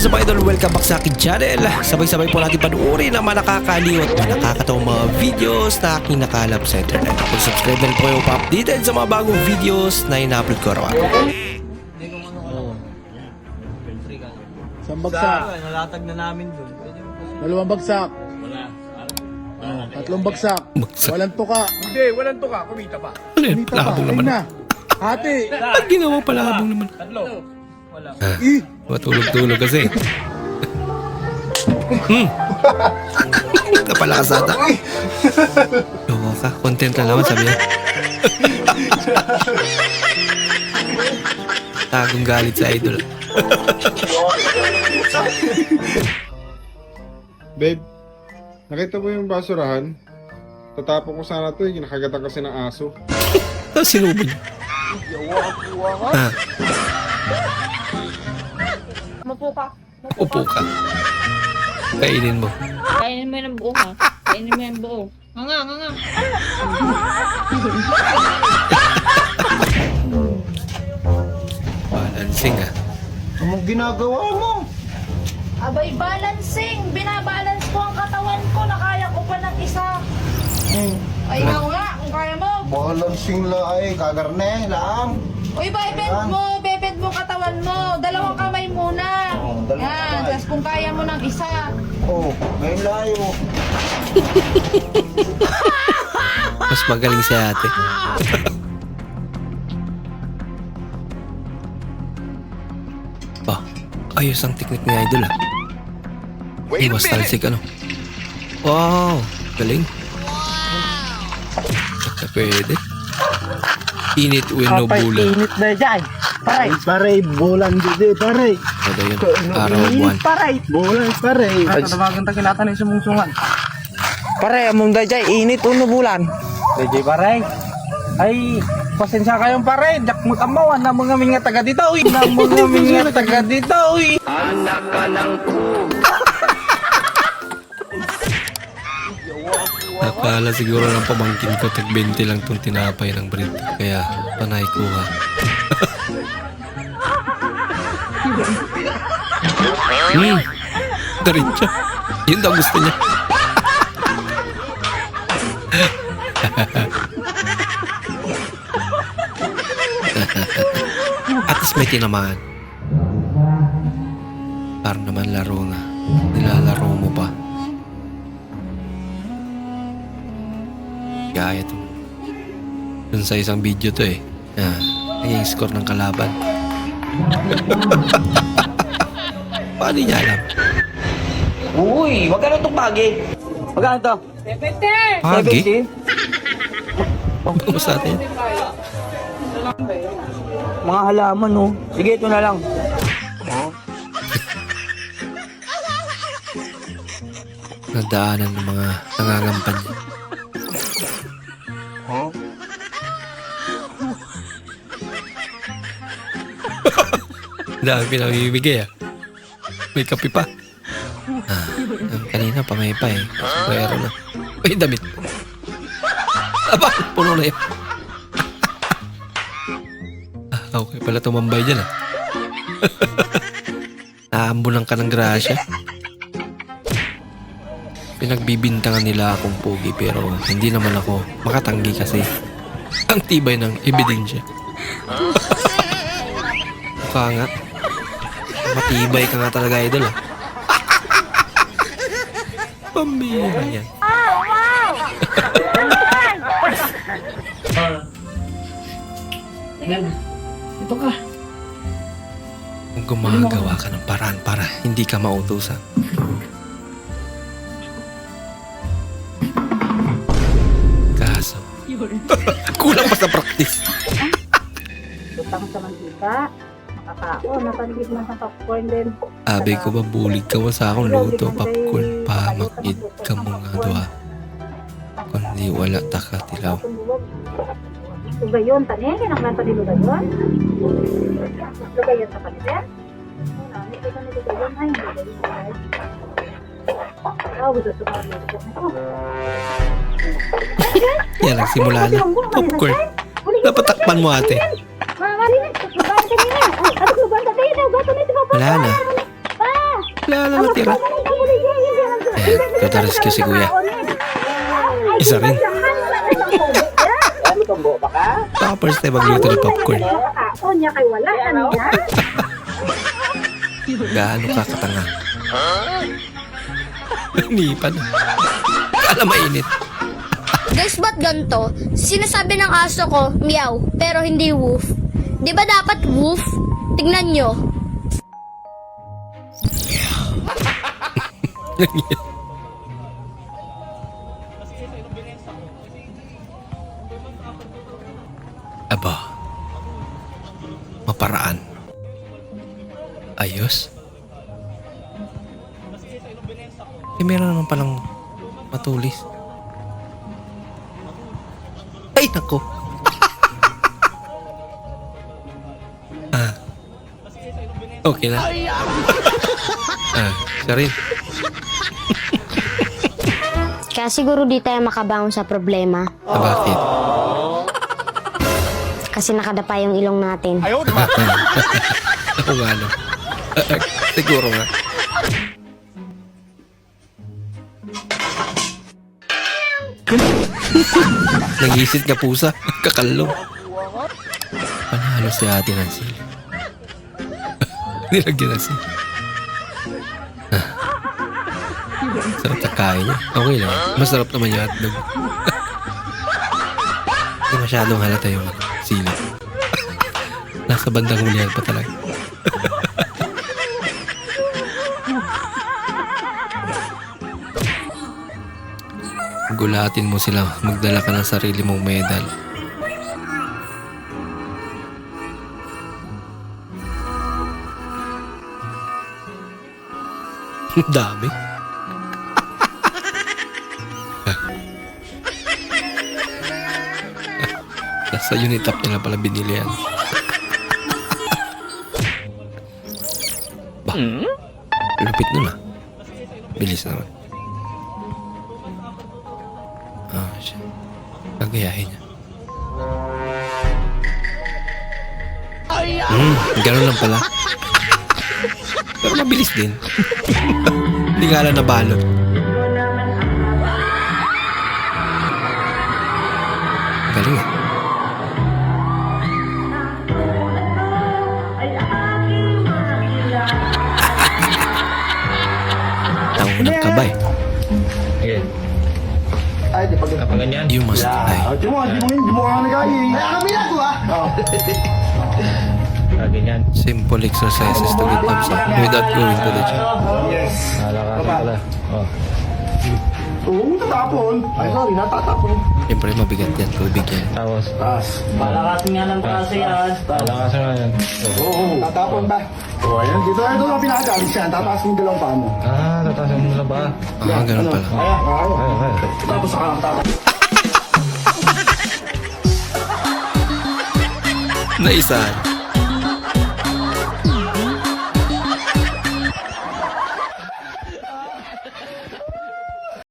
is up idol? Welcome back sa akin channel. Sabay-sabay po natin panuorin ang mga nakakaliw at mga nakakatawang mga videos na aking nakalap sa internet. Kung subscribe na po kayo pa-updated sa mga bagong videos na ina-upload ko araw Isang bagsak. Nalatag na namin dun. Dalawang bagsak. Wala. Oh, tatlong bagsak. Bagsak. Walang tuka. Hindi, walang tuka. Kumita pa. Ano pa. Palabong Ayun naman. na. Hati. Ang ginawa palabong naman. Tatlo. Wala. Ih. Matulog-tulog kasi. hmm. Napalakas ata. Loko ka. Content ka naman sabi niya. Tagong galit sa idol. Babe, nakita mo yung basurahan? Tatapon ko sana to eh, kinakagatan kasi ng aso. Tapos sinubod niya. Ah, Mapo ka. upo ka. Kainin mo. Kainin mo yung buo ha. Kainin mo yung buo. Nga nga, nga nga. Balancing ah. Anong ginagawa mo? Abay, balancing. Binabalance ko ang katawan ko. Nakaya ko pa ng isa. Ay, ikaw nga, kung kaya mo. Balancing la ay kagarne lang. Uy, bebed mo. Bebed mo katawan mo. Dalawang kamay muna. Dalawang Yan, tapos kung kaya mo ng isa. Oh, may layo. Mas magaling si ate. oh, ayos ang technique ni Idol ah. Iwas talsik ano. Wow, galing. Basta pwede. Init when no bulan. Init na dyan. Paray. Pare, bulan dito, pare. Ano yun? Araw buwan. Paray. Bulan, pare. Ay, tatawagan ta kinatan ng sumungsungan. Pare, among dajay, init uno bulan. Dajay paray. Ay, pasensya kayong pare. Dak magkamawan na mga mga taga dito. Uy, na mga mga taga dito. Uy. Nakala siguro ng pamangkin ko tag 20 lang tong tinapay ng bread. Kaya panay kuha. hmm. Diretso. Yun daw gusto niya. At least may tinamaan. Para naman laro na. Gaya to. Dun sa isang video to eh. Ay yung score ng kalaban. Paano niya alam? Uy, magkano itong pagi? Magkano to? Pagi? Ano sa atin? Mga halaman, no? Sige, ito na lang. Nadaanan ng mga nangangampan niya. Dami pinamimigay ah. May kape pa. Ah, kanina pamay pa eh. Pero na. May damit. Aba, puno na yun. ah, okay pala tumambay dyan ah. Naambulan ka ng grasya. Pinagbibintangan nila akong pogi pero hindi naman ako makatanggi kasi ang tibay ng ebidensya. Mukha nga. Matibay ka nga talaga idol ah. Pambira yan. Ito ka. Kung gumagawa ka ng paraan para hindi ka mautusan. Kaso, kulang pa sa practice. Tutang sa mantika. Makakao. Napandig man sa popcorn din. Abi ko ba bulig ka sa akong luto, popcorn, pamakid ka mo nga doha. Kundi wala ta ka tilaw. Lugayon, tani. Kinang nasa di lugayon. Lugayon sa. Ah, mga Yan, nagsimula na. Popcorn. Dapat takpan mo ate. Mama, kanina. Na ito Wala na. Pa! Wala na natira. Ayan, ito rescue si kuya. Isa rin. First time magluto ng popcorn. Ako niya kay wala. Ano yan? Gaano ka katanga? Hinipan. Kala mainit. Guys, ba't ganito? Sinasabi ng aso ko, meow, pero hindi woof. Di ba dapat woof? Tignan nyo. Aba. Maparaan. Ayos. Eh, meron naman palang matulis. Ay, nako. Okay na. ah, rin. Kaya siguro di tayo makabangon sa problema. Ah, bakit? Kasi nakadapa yung ilong natin. Ako nga, no. Ah, ah, siguro nga. Nag-isit ka pusa. Kakalong. Panalo si ate ng sili. Nilagyan ng sili. Ah. Sarap na kain. Okay lang. Masarap naman yung hotdog. Hindi masyadong halata yung sili. Nasa bandang hulihan pa talaga. Gulatin mo sila. Magdala ka ng sarili mong medal. Dami. Nasa unit up nila pala binili yan. Bah, lupit nun ah. Bilis naman. Ah, siya. Gagayahin niya. Hmm, ganun lang pala. Pero mabilis din. Hindi nga lang nabalot. Galing ah. Tao ng kabay. Ay, di pag... You must die. Di mo, di mo, di mo ka nagkain. Ay, kami na to ah. Simple exercises to get thumbs up without going to the gym. Yes. Oo, tatapon. Ay, sorry, natatapon. Siyempre mabigat yan, tubig yan. Taas. Malakasin nga ng taas yan. Malakasin nga yan. Oo, tatapon ba? Oo, ayan. Dito, ito na pinakagalis yan. Tataas mo dalawang paa mo. Ah, ganun pala. Ayan, ayan. Tapos saka tatapon. Naisahan.